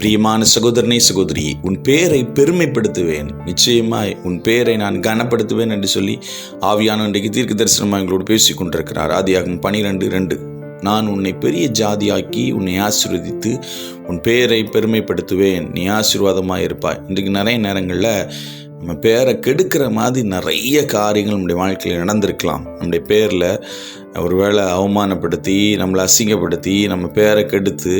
பிரியமான சகோதரனே சகோதரி உன் பேரை பெருமைப்படுத்துவேன். நிச்சயமாய் உன் பேரை நான் கனப்படுத்துவேன் என்று சொல்லி ஆவியான இன்றைக்கு தீர்க்க தரிசனமாக எங்களோடு பேசிக் கொண்டிருக்கிறார். ஆதியாகும் பனிரெண்டு ரெண்டு. நான் உன்னை பெரிய ஜாதியாக்கி உன்னை ஆசீர்வதித்து உன் பேரை பெருமைப்படுத்துவேன். நீ ஆசீர்வாதமாக இருப்பாய். இன்றைக்கு நிறைய நேரங்களில் நம்ம பேரை கெடுக்கிற மாதிரி நிறைய காரியங்கள் நம்முடைய வாழ்க்கையில் நடந்திருக்கலாம். நம்முடைய பேரில் ஒருவேளை அவமானப்படுத்தி நம்மளை அசிங்கப்படுத்தி நம்ம பேரை கெடுத்து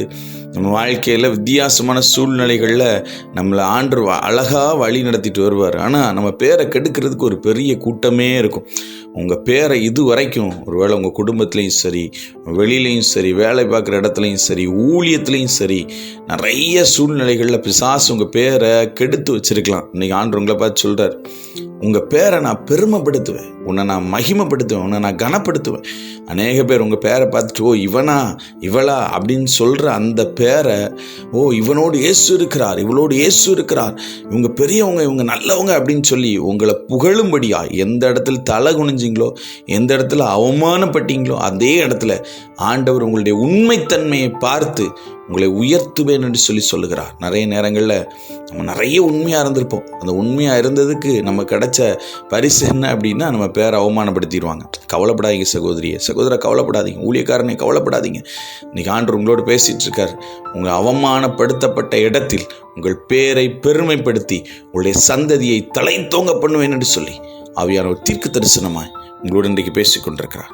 நம்ம வாழ்க்கையில் வித்தியாசமான சூழ்நிலைகளில் நம்மளை ஆண்டு அழகாக வழி நடத்திட்டு வருவார். ஆனால் நம்ம பேரை கெடுக்கிறதுக்கு ஒரு பெரிய கூட்டமே இருக்கும். உங்கள் பேரை இது வரைக்கும் ஒருவேளை உங்கள் குடும்பத்துலேயும் சரி வெளியிலையும் சரி வேலை பார்க்குற இடத்துலையும் சரி ஊழியத்துலேயும் சரி நிறைய சூழ்நிலைகளில் பிசாசு உங்கள் பேரை கெடுத்து வச்சுருக்கலாம். இன்றைக்கி ஆண்டு உங்களை பார்த்து சொல்கிறார் உங்கள் பேரை நான் பெருமைப்படுத்துவேன். உன்னை நான் மகிமைப்படுத்துவேன். உன்னை நான் கனப்படுத்துவேன். அநேக பேர் உங்கள் பேரை பார்த்துட்டு ஓ இவனா? இவளா? அப்படின்னு சொல்கிற அந்த பேரை ஓ இவனோடு இயேசு இருக்கிறார். இவளோடு இயேசு இருக்கிறார். இவங்க பெரியவங்க இவங்க நல்லவங்க அப்படின்னு சொல்லி உங்களை புகழும்படியா எந்த இடத்துல தலை குனிஞ்சிங்களோ எந்த இடத்துல அவமானப்பட்டீங்களோ அதே இடத்துல ஆண்டவர் உங்களுடைய உண்மைத்தன்மையை பார்த்து உங்களை உயர்த்துவேன் என்று சொல்லி சொல்லுகிறார். நிறைய நேரங்களில் நம்ம நிறைய உண்மையாக இருந்திருப்போம். அந்த உண்மையாக இருந்ததுக்கு நம்ம கிடைச்ச பரிசு என்ன அப்படின்னா நம்ம பேரை அவமானப்படுத்திடுவாங்க. கவலைப்படாதீங்க சகோதரியை. சகோதர கவலைப்படாதீங்க. ஊழியக்காரனை கவலைப்படாதீங்க. இன்றைக்கி ஆண்டு உங்களோடு பேசிகிட்டு இருக்கார் உங்கள் அவமானப்படுத்தப்பட்ட இடத்தில் உங்கள் பேரை பெருமைப்படுத்தி உங்களுடைய சந்ததியை தலை தோங்க பண்ணுவேன் என்று சொல்லி அவையான ஒரு தீர்க்க தரிசனமாய் உங்களோடு இன்றைக்கு பேசிக்கொண்டிருக்கிறார்.